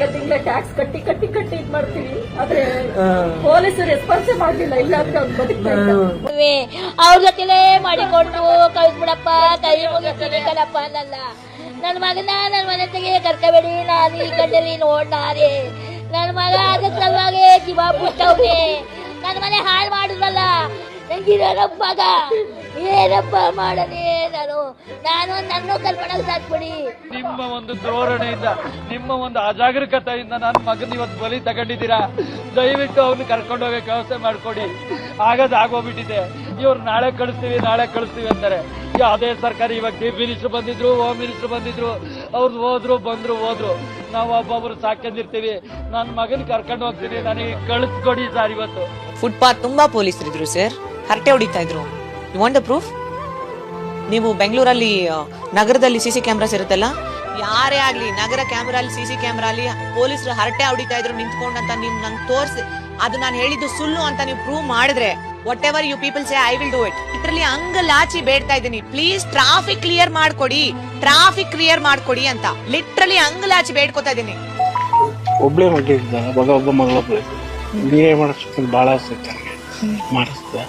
ತಿಂಗಳ ತಿಂಗಳ ಟ್ಯಾಕ್ಸ್ ಕಟ್ಟಿ ಕಟ್ಟಿ ಕಟ್ಟಿ ಇದ್ ಮಾಡ್ತೀವಿ. ಆದ್ರೆ ಪೊಲೀಸರು ರೆಸ್ಪಾನ್ಸ್ ಮಾಡ್ಲಿಲ್ಲ. ಇಲ್ಲಾಂದ್ರೆ ಅವ್ನು ಬದುಕ್ತಾ ಇದ್ದ ಅವ್ರ ಜೊತೆಲೇ ಮಾಡಿಕೊಂಡು ಕಳ್ಸ್ಬಿಡಪ್ಪ ಕೈ ಮುಗಿಸ್ತೀನಿ ಕಣಪ್ಪ ಅನ್ನಲ್ಲ ನನ್ನ ಮಗನ ನನ್ನ ಮನೆ ತೆಗೆ ಕರ್ಕಬೇಡಿ ನಾನು ಈ ಕಣ್ಣಲ್ಲಿ ನೋಡ್ನಾರೆ ನನ್ನ ಮಗ ಅದ್ರ ಸಲುವಾಗಿ ಜೀವ ಬಿಟ್ಟವ್ರೆ ನನ್ನ ಮನೆ ಹಾಳು ಮಾಡಿದ್ರಲ್ಲ ನಂಗಿರೋ ಮಗ. ಏನಪ್ಪ ಮಾಡನೆ ನಾನು ನಾನು ನನ್ನ ಕಲ್ಪನೆಗೆ ಸಾಕ್ಬಿಡಿ ನಿಮ್ಮ ಒಂದು ಧೋರಣೆಯಿಂದ ನಿಮ್ಮ ಒಂದು ಅಜಾಗರೂಕತೆಯಿಂದ ನನ್ನ ಮಗನ ಇವತ್ತು ಬಲಿ ತಗೊಂಡಿದ್ದೀರಾ? ದಯವಿಟ್ಟು ಅವ್ನು ಕರ್ಕೊಂಡು ಹೋಗಕ್ಕೆ ವ್ಯವಸ್ಥೆ ಮಾಡ್ಕೊಡಿ. ಆಗದ್ ಆಗೋಗ್ಬಿಟ್ಟಿದೆ. ಇವ್ರು ನಾಳೆ ಕಳಿಸ್ತೀವಿ ನಾಳೆ ಕಳಿಸ್ತೀವಿ ಅಂತಾರೆ. ಅದೇ ಸರ್ಕಾರ ಇವಾಗ ಚೀಫ್ ಮಿನಿಸ್ಟರ್ ಬಂದಿದ್ರು ಹೋಮ್ ಮಿನಿಸ್ಟರ್ ಬಂದಿದ್ರು. ಅವ್ರು ಹೋದ್ರು ಬಂದ್ರು ಹೋದ್ರು. ನಾವು ಒಬ್ಬೊಬ್ರು ಸಾಕೊಂಡಿರ್ತೀವಿ ನನ್ನ ಮಗನ್ ಕರ್ಕೊಂಡು ಹೋಗ್ತೀನಿ ನನಗೆ ಕಳಿಸ್ಕೊಡಿ ಸರ್ ಇವತ್ತು. ಫುಟ್ಪಾತ್ ತುಂಬಾ ಪೊಲೀಸರಿದ್ರು ಸರ್ ಹರಟೆ ಹೊಡಿತಾ ಇದ್ರು. ಯು ವಾಂಟ್ ದ ಪ್ರೂಫ್ ನೀವು ಬೆಂಗಳೂರಲ್ಲಿ ನಗರದಲ್ಲಿ ಸಿ ಸಿ ಕ್ಯಾಮ್ರಾಸ್ ಇರುತ್ತಲ್ಲ? ಯಾರೇ ಆಗಲಿ, ನಗರ ಕ್ಯಾಮ್ರಲ್ಲಿ, ಸಿ ಸಿ ಕ್ಯಾಮ್ರಾಲಿ ಪೊಲೀಸರು ಹರಟೆ ಹೊಡಿತಾ ಇದ್ರು, ನಿಂತ್ಕೊಂಡಂತ ನೀವು ನಂಗೆ ತೋರಿಸಿ. ಅದು ನಾನು ಹೇಳಿದ್ದು ಸುಳ್ಳು ಅಂತ ನೀವು ಪ್ರೂವ್ ಮಾಡಿದ್ರೆ whatever you people say I will do it ಇದ್ರಲ್ಲಿ ಅಂಗಲಾಚಿ ಬೇಡ್ತಾ ಇದ್ದೀನಿ. ಪ್ಲೀಸ್ ಟ್ರಾಫಿಕ್ ಕ್ಲಿಯರ್ ಮಾಡ್ಕೊಡಿ. ಟ್ರಾಫಿಕ್ ಕ್ಲಿಯರ್ ಮಾಡ್ಕೊಡಿ ಅಂತ. ಲಿಟ್ರಲಿ ಅಂಗಲಾಚಿ ಬೇಡ್ಕೊತಾ ಇದ್ದೀನಿ. ಒಬ್ಳೆ ಮಗ ಇದ್ದ ಮಗ ಒಬ್ಬ ಮಗಳೊಬ್ಬ ಬಿ ಎ ಮಾಡಿಸ್ಬೇಕು ಭಾಳ ಆಸೆ ಮಾಡಿಸ್ದೆ.